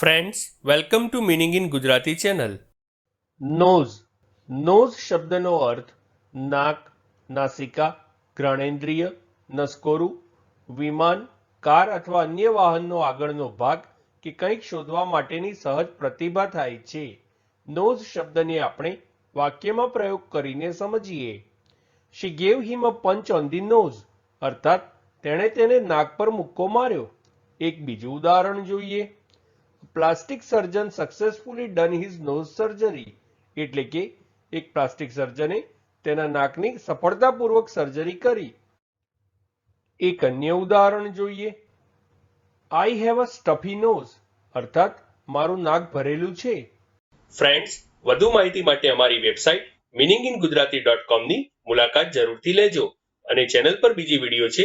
Friends welcome to meaning in Gujarati channel nose nose શબ્દનો અર્થ નાક, નાસિકા, ઘ્રાણેન્દ્રિય, નસકોરું, વિમાન, કાર અથવા અન્ય વાહનનો આગળનો ભાગ કે કંઈક શોધવા માટેની સહજ પ્રતિભા થાય છે. નોઝ શબ્દને આપણે વાક્યમાં પ્રયોગ કરીને સમજીએ. She gave him a punch on the nose, અર્થાત તેણે તેને નાક પર મુક્કો માર્યો. એક બીજું ઉદાહરણ જોઈએ. Plastic surgeon successfully done his nose surgery એટલે કે એક પ્લાસ્ટિક સર્જને તેના નાકની સફળતાપૂર્વક સર્જરી કરી. એક અન્ય ઉદાહરણ જોઈએ. આઈ હેવ અ સ્ટફી નોઝ અર્થાત મારું નાક ભરેલું છે. ફ્રેન્ડ્સ વધુ માહિતી માટે અમારી website meaning in Gujarati dot કોમની મુલાકાત જરૂરથી લેજો અને ચેનલ પર બીજી વીડિયો છે